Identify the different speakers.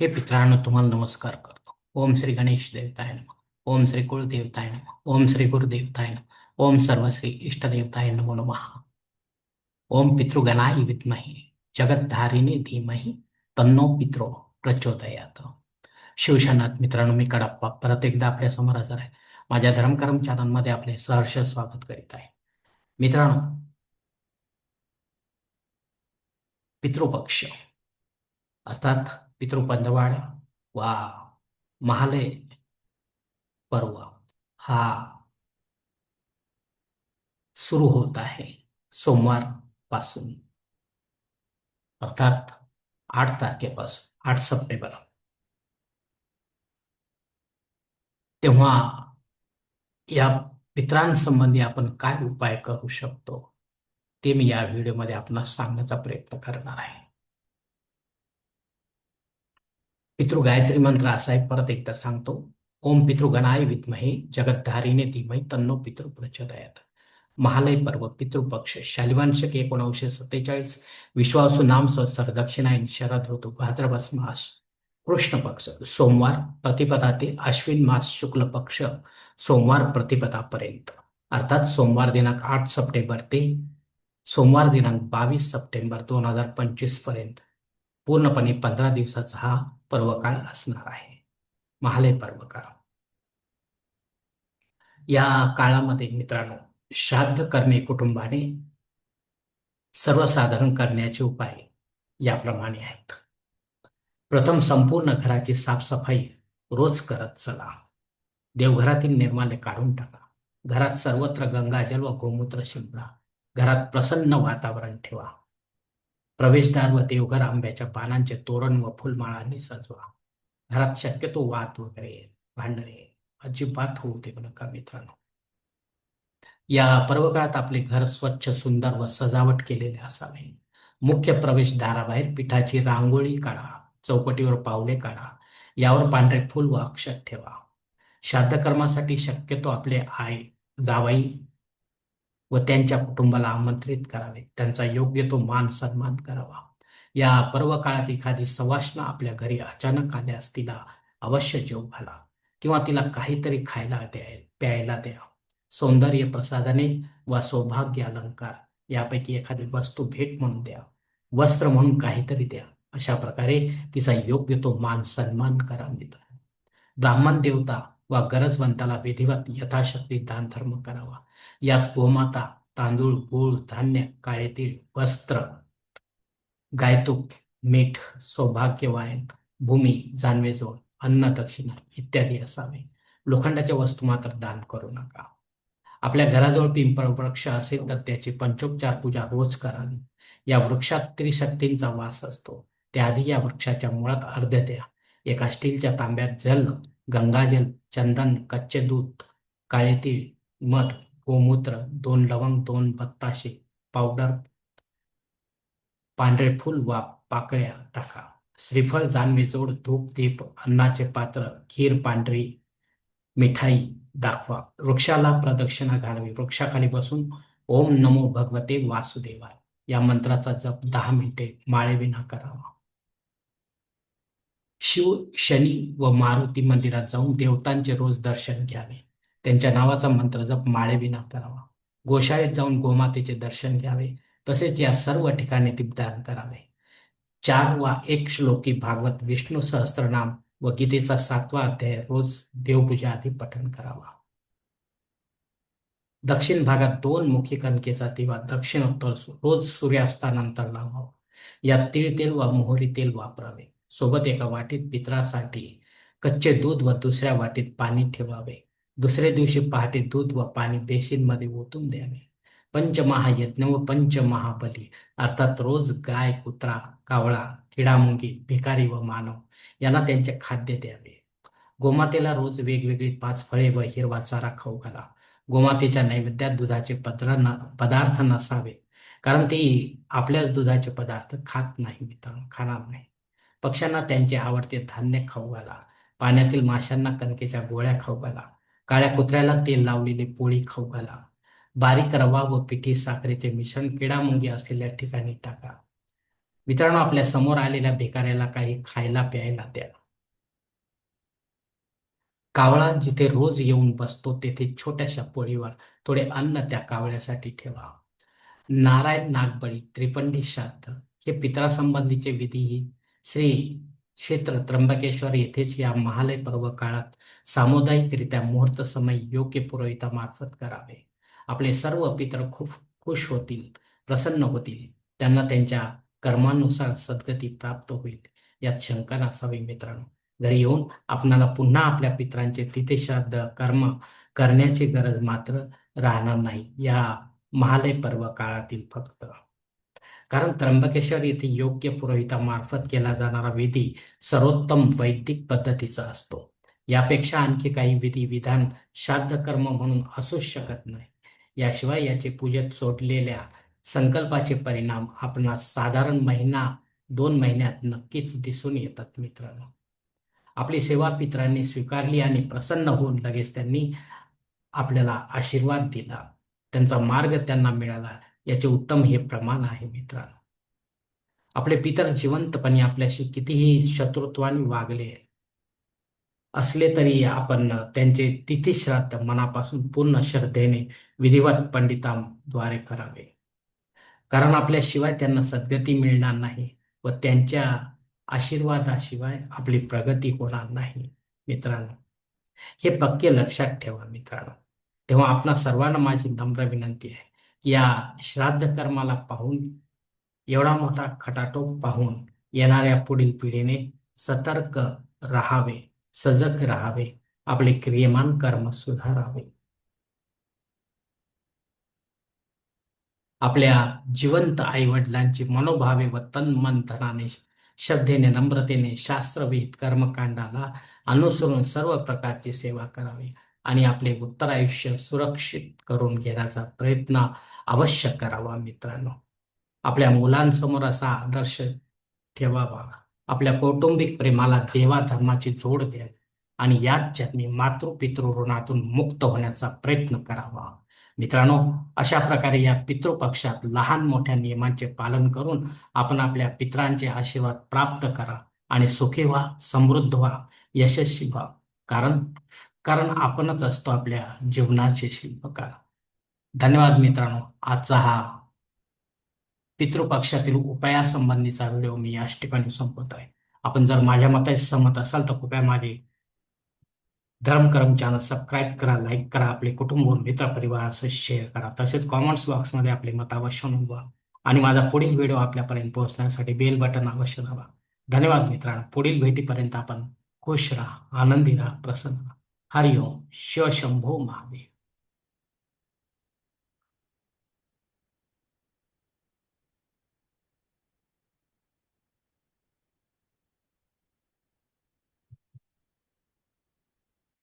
Speaker 1: हे पित्रांनो तुम्हाला नमस्कार करतो. ओम श्री गणेश देवताय नम. ओम श्री कुळदेवताय नम. ओम श्री गुरुदेवताय नम. ओम सर्व श्री इष्टदेवताय नमो नमः. ओम पितृगणाय विद्महे. जगद्धारिणी धीमहि. तन्नो पित्रो प्रचोदयात. शिवशनाथ मित्रांनो मी कडप्पा परत एकदा आपल्यासमोर हजर आहे. माझ्या धर्मकर्म चॅनलमध्ये आपले सहर्ष स्वागत करीत आहे. मित्रांनो पितृपक्ष अर्थात पितृपंधवाड वा महालय पर्व हा सुरू होत आहे सोमवारपासून. अर्थात आठ तारखेपासून आठ सप्टेंबर. तेव्हा या पित्रांसंबंधी आपण काय उपाय करू शकतो ते मी या व्हिडिओमध्ये आपणास सांगण्याचा प्रयत्न करणार आहे. पितृ गायत्री मंत्र असा आहे परत एकदा सांगतो ओम पितृगणाय विद्महे जगद्धारीने धीमही तन्नो पितृ प्रचोदयात महालय पर्व पितृपक्ष शालिवांशक एकोणीसशे सत्तेचाळीस विश्वासू नाम सत्सर दक्षिणायन शरद ऋतू भाद्रपद मास कृष्ण पक्ष सोमवार प्रतिपदा ते अश्विन मास शुक्ल पक्ष सोमवार प्रतिपदापर्यंत. अर्थात सोमवार दिनांक आठ सप्टेंबर ते सोमवार दिनांक बावीस सप्टेंबर दोन हजार पंचवीसपर्यंत. पूर्णपणे पंधरा दिवसाचा हा पर्वकाळ असणार आहे. महालय पर्वकाळ. या काळामध्ये मित्रांनो श्राद्ध करणे कुटुंबाने सर्वसाधारण करण्याचे उपाय याप्रमाणे आहेत. प्रथम संपूर्ण घराची साफसफाई रोज करत चला. देवघरातील निर्माल्य काढून टाका. घरात सर्वत्र गंगाजल व गोमूत्र शिंपडा. घरात प्रसन्न वातावरण ठेवा. प्रवेशद्वार व देवघर आंब्याच्या पानांचे तोरण व फुलमाळांनी सजवा. घरात शक्यतो वात वगैरे भांडणे अजिबात होऊ देऊ नका मित्रांनो. या पर्वकाळात आपले घर स्वच्छ सुंदर व सजावट केलेले असावे. मुख्य प्रवेशद्वाराबाहेर पिठाची रांगोळी काढा चौकटीवर पावले काढा यावर पांढरे फूल व अक्षत ठेवा. श्राद्धकर्मासाठी शक्यतो आपले आई जावाई व त्यांच्या कुटुंबाला आमंत्रित करावे. त्यांचा योग्य तो मान सन्मान करावा. या पर्व काळात एखादी सवाष्ण आपल्या घरी अचानक आल्यास तिला अवश्य जेव घाला किंवा तिला काहीतरी खायला द्या प्यायला द्या. सौंदर्य प्रसाधने वा सौभाग्य अलंकार यापैकी एखादी वस्तू भेट म्हणून द्या. वस्त्र म्हणून काहीतरी द्या. अशा प्रकारे तिचा योग्य तो मान सन्मान करा मित्र ब्राह्मण देवता वा गरजवंताला विधिवत यथाशक्ती दान धर्म करावा. यात गोमाता तांदूळ गूळ धान्य काळे तीळ वस्त्र गायतूक मीठ सौभाग्यवायन भूमी जानवेजोड अन्न दक्षिणा इत्यादी असावे. लोखंडाच्या वस्तू मात्र दान करू नका. आपल्या घराजवळ पिंपळ वृक्ष असेल तर त्याची पंचोपचार पूजा रोज करावी. या वृक्षात त्रिशक्तींचा वास असतो. त्याआधी या वृक्षाच्या मुळात अर्ध द्या. एका स्टीलच्या तांब्यात जल गंगाजल चंदन कच्चे दूध काळे तीळ मध गोमूत्र दोन लवंग दोन बत्ताशे पावडर पांढरे फूल वा पाकळ्या टाका. श्रीफळ जानवी जोड धूप दीप अन्नाचे पात्र खीर पांढरी मिठाई दाखवा. वृक्षाला प्रदक्षिणा घालावी. वृक्षाखाली बसून ओम नमो भगवते वासुदेवा या मंत्राचा जप दहा मिनिटे माळेविना करावा. शिव शनी व मारुती मंदिरात जाऊन देवतांचे रोज दर्शन घ्यावे. त्यांच्या नावाचा मंत्र जप माळेविना करावा. गोशाळेत जाऊन गोमातेचे दर्शन घ्यावे. तसेच या सर्व ठिकाणी दीपदान करावे. चार वा एक श्लोकी भागवत विष्णू सहस्त्रनाम व गीतेचा सातवा अध्याय रोज देवपूजा आधी पठण करावा. दक्षिण भागात दोन मुखी कणकेचा दिवा दक्षिणोत्तर रोज सूर्यास्तानंतर लावावा. यात तीळ तेल व मोहरी तेल वापरावे. सोबत एका वाटीत पित्रासाठी कच्चे दूध व दुसऱ्या वाटीत पाणी ठेवावे. दुसऱ्या दिवशी पहाटे दूध व पाणी बेसिनमध्ये ओतून द्यावे. पंचमहायज्ञ व पंचमहाबली अर्थात रोज गाय कुत्रा कावळा किडामुंगी भिकारी व मानव यांना त्यांचे खाद्य द्यावे. गोमातेला रोज वेगवेगळी पाच फळे व हिरवा चारा खाऊ घाला. गोमातेच्या नैवेद्यात दुधाचे पदार्थ नसावे कारण ते आपल्याच दुधाचे पदार्थ खात नाही मित्रांनो खाणार नाही. पक्ष्यांना त्यांचे आवडते धान्य खाऊ घाला. पाण्यातील माशांना कणकेच्या गोळ्या खाऊ घाला. काळ्या कुत्र्याला तेल लावलेली पोळी खाऊ घाला. बारीक रवा व पिठी साखरेचे मिश्रण किडामुंगी असलेल्या ठिकाणी टाका. मित्रांनो आपल्यासमोर आलेल्या भिकाऱ्याला काही खायला प्यायला द्या. कावळा जिथे रोज येऊन बसतो तेथे छोट्याशा पोळीवर थोडे अन्न त्या कावळ्यासाठी ठेवा. नारायण नागबळी त्रिपंडी श्राद्ध हे पितरासंबंधीचे विधीही श्री क्षेत्र त्र्यंबकेश्वर येथेच या महालय पर्व काळात सामुदायिकरित्या मुहूर्त समय योग्य पुरोहितामार्फत करावे. आपले सर्व पितर खूप खुश होतील प्रसन्न होतील. त्यांना त्यांच्या कर्मानुसार सद्गती प्राप्त होईल. यात शंका नसावी मित्रांनो. घरी येऊन आपणाला पुन्हा आपल्या पित्रांचे तिथे श्राद्ध कर्म करण्याची गरज मात्र राहणार नाही. या महालय पर्व काळातील फक्त कारण त्र्यंबकेश्वर येथे योग्य पुरोहितामार्फत केला जाणारा विधी सर्वोत्तम वैदिक पद्धतीचा असतो. यापेक्षा आणखी काही विधी विधान श्राद्ध कर्म म्हणून असूच शकत नाही. याशिवाय याचे पूजेत सोडलेल्या संकल्पाचे परिणाम आपणास साधारण महिना दोन महिन्यात नक्कीच दिसून येतात मित्रांनो. आपली सेवा पित्रांनी स्वीकारली आणि प्रसन्न होऊन लगेच त्यांनी आपल्याला आशीर्वाद दिला. त्यांचा मार्ग त्यांना मिळाला. याचे उत्तम हे प्रमाण आहे मित्रांनो. आपले पितर जिवंतपणे आपल्याशी कितीही शत्रुत्वाने वागले असले तरी आपण त्यांचे तिथे श्राद्ध मनापासून पूर्ण श्रद्धेने विधिवत पंडितांद्वारे करावे. कारण आपल्याशिवाय त्यांना सद्गती मिळणार नाही व त्यांच्या आशीर्वादाशिवाय आपली प्रगती होणार नाही मित्रांनो. हे पक्के लक्षात ठेवा मित्रांनो. तेव्हा आपणा सर्वांना माझी नम्र विनंती आहे. या श्राद्ध कर्माला पाहून एवढा मोठा खटाटोप पाहून येणाऱ्या पुढील पिढीने सतर्क राहावे सजग राहावे आपले क्रियमान कर्म सुधारावे. आपल्या जिवंत आई वडिलांची मनोभावे व तन मन धनाने श्रद्धेने नम्रतेने शास्त्रविहित कर्मकांडाला अनुसरून सर्व प्रकारची सेवा करावी. आणि आपले उत्तर आयुष्य सुरक्षित करून घेण्याचा प्रयत्न अवश्य करावा मित्रांनो. आपल्या मुलांसमोर असा आदर्श ठेवावा. आपल्या कौटुंबिक प्रेमाला देवा धर्माची जोड द्यावी आणि याच जन्मी मातृपितृ ऋणातून मुक्त होण्याचा प्रयत्न करावा. मित्रांनो अशा प्रकारे या पितृपक्षात लहान मोठ्या नियमांचे पालन करून आपण आपल्या पित्रांचे आशीर्वाद प्राप्त करा आणि सुखी व्हा समृद्ध व्हा यशस्वी व्हा. कारण कारण आपणच असतो आपल्या जीवनाचे शिल्पकार. धन्यवाद मित्रांनो. आजचा हा पितृपक्षातील उपायासंबंधीचा व्हिडिओ मी याच ठिकाणी संपवत आहे आपण जर माझ्या मताशी सहमत असाल तर कृपया माझे धर्मकर्म चॅनल सबस्क्राईब करा लाईक करा आपले कुटुंब मित्र परिवारासह शेअर करा. तसेच कॉमेंट्स बॉक्समध्ये आपले मत अवश्य नोंदवा. आणि माझा पुढील व्हिडिओ आपल्यापर्यंत पोहोचण्यासाठी बेल बटन अवश्य दाबा. धन्यवाद मित्रांनो. पुढील भेटीपर्यंत आपण खुश राहा आनंदी राहा प्रसन्न राहा. हरिओम शिवशंभो महादेव।